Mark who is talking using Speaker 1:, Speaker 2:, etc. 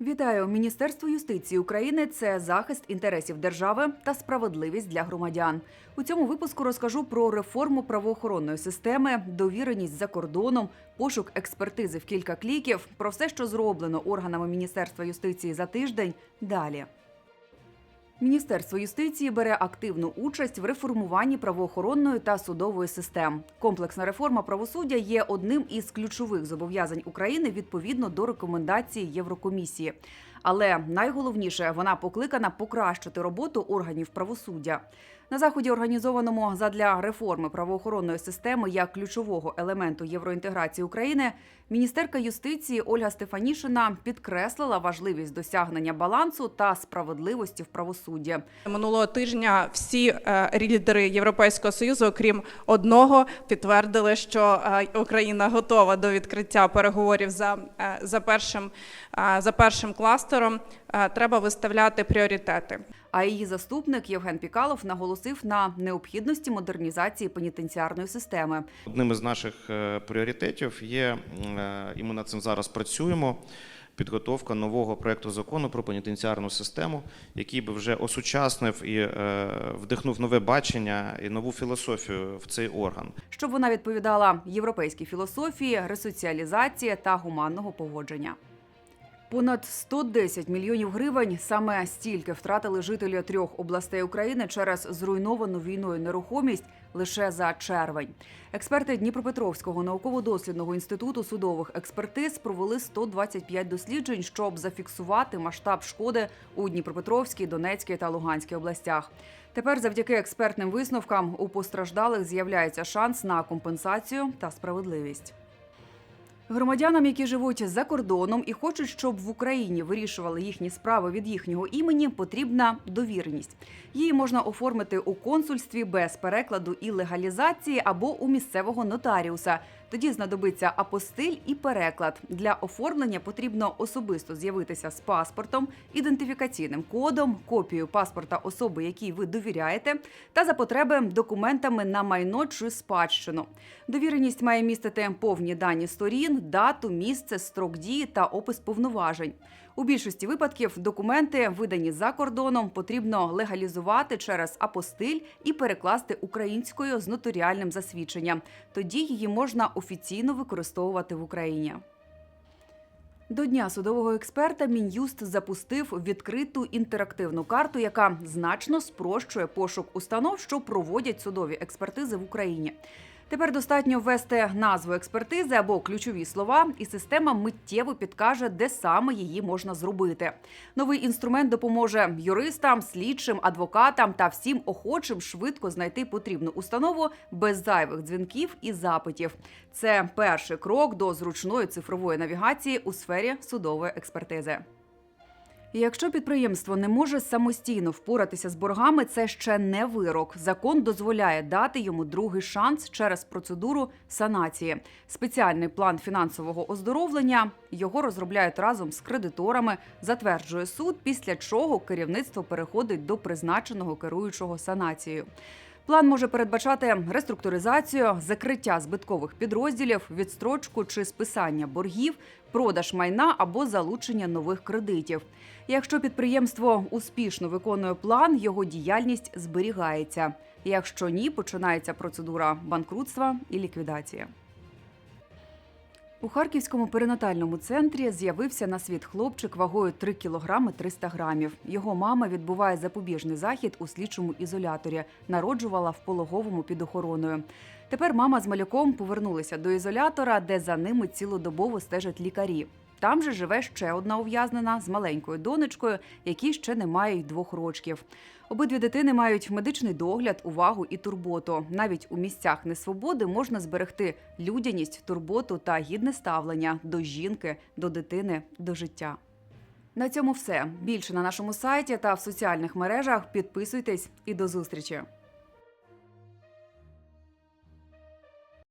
Speaker 1: Вітаю Міністерство юстиції України. Це захист інтересів держави та справедливість для громадян. У цьому випуску розкажу про реформу правоохоронної системи, довіреність за кордоном, пошук експертизи в кілька кліків, про все, що зроблено органами Міністерства юстиції за тиждень. Далі. Міністерство юстиції бере активну участь в реформуванні правоохоронної та судової систем. Комплексна реформа правосуддя є одним із ключових зобов'язань України відповідно до рекомендацій Єврокомісії. Але найголовніше вона покликана покращити роботу органів правосуддя. На заході, організованому задля реформи правоохоронної системи як ключового елементу євроінтеграції України, міністерка юстиції Ольга Стефанішина підкреслила важливість досягнення балансу та справедливості в правосудді.
Speaker 2: Минулого тижня всі е, лідери Європейського союзу, окрім одного, підтвердили, що е, Україна готова до відкриття переговорів за, е, за першим за першим кластером. Е, Треба виставляти пріоритети.
Speaker 1: А її заступник Євген Пікалов наголосив на необхідності модернізації пенітенціарної системи.
Speaker 3: Одним із наших е, пріоритетів є, е, і ми над цим зараз працюємо. Підготовка нового проекту закону про пенітенціарну систему, який би вже осучаснив і е, вдихнув нове бачення і нову філософію в цей орган.
Speaker 1: щоб вона відповідала європейській філософії, ресоціалізації та гуманного поводження. Понад 110 мільйонів гривень саме стільки втратили жителі трьох областей України через зруйновану війною нерухомість лише за червень. Експерти Дніпропетровського науково-дослідного інституту судових експертиз провели 125 досліджень, щоб зафіксувати масштаб шкоди у Дніпропетровській, Донецькій та Луганській областях. Тепер, завдяки експертним висновкам, у постраждалих з'являється шанс на компенсацію та справедливість. Громадянам, які живуть за кордоном і хочуть, щоб в Україні вирішували їхні справи від їхнього імені, потрібна довіреність. Її можна оформити у консульстві без перекладу і легалізації або у місцевого нотаріуса. Тоді знадобиться апостиль і переклад. Для оформлення потрібно особисто з'явитися з паспортом, ідентифікаційним кодом, копією паспорта особи, якій ви довіряєте, та за потреби документами на майно чи спадщину. Довіреність має містити повні дані сторін, дату, місце, строк дії та опис повноважень. У більшості випадків документи, видані за кордоном, потрібно легалізувати через апостиль і перекласти українською з нотаріальним засвідченням. Тоді її можна офіційно використовувати в Україні. До дня судового експерта Мін'юст запустив відкриту інтерактивну карту, яка значно спрощує пошук установ, що проводять судові експертизи в Україні. Тепер достатньо ввести назву експертизи або ключові слова, і система миттєво підкаже, де саме її можна зробити. Новий інструмент допоможе юристам, слідчим, адвокатам та всім охочим швидко знайти потрібну установу без зайвих дзвінків і запитів. Це перший крок до зручної цифрової навігації у сфері судової експертизи. І Якщо підприємство не може самостійно впоратися з боргами, це ще не вирок. Закон дозволяє дати йому другий шанс через процедуру санації. Спеціальний план фінансового оздоровлення його розробляють разом з кредиторами, затверджує суд, після чого керівництво переходить до призначеного керуючого санацією. План може передбачати реструктуризацію, закриття збиткових підрозділів, відстрочку чи списання боргів, продаж майна або залучення нових кредитів. Якщо підприємство успішно виконує план, його діяльність зберігається. Якщо ні, починається процедура банкрутства і ліквідації. У Харківському перинатальному центрі з'явився на світ хлопчик вагою 3 кілограми 300 грамів. Його мама відбуває запобіжний захід у слідчому ізоляторі. Народжувала в пологовому під охороною. Тепер мама з малюком повернулися до ізолятора, де за ними цілодобово стежать лікарі. Там же живе ще одна ув'язнена з маленькою донечкою, якій ще немає й двох рочків. Обидві дитини мають медичний догляд, увагу і турботу. Навіть у місцях несвободи можна зберегти людяність, турботу та гідне ставлення до жінки, до дитини, до життя. На цьому все. Більше на нашому сайті та в соціальних мережах. Підписуйтесь і до зустрічі.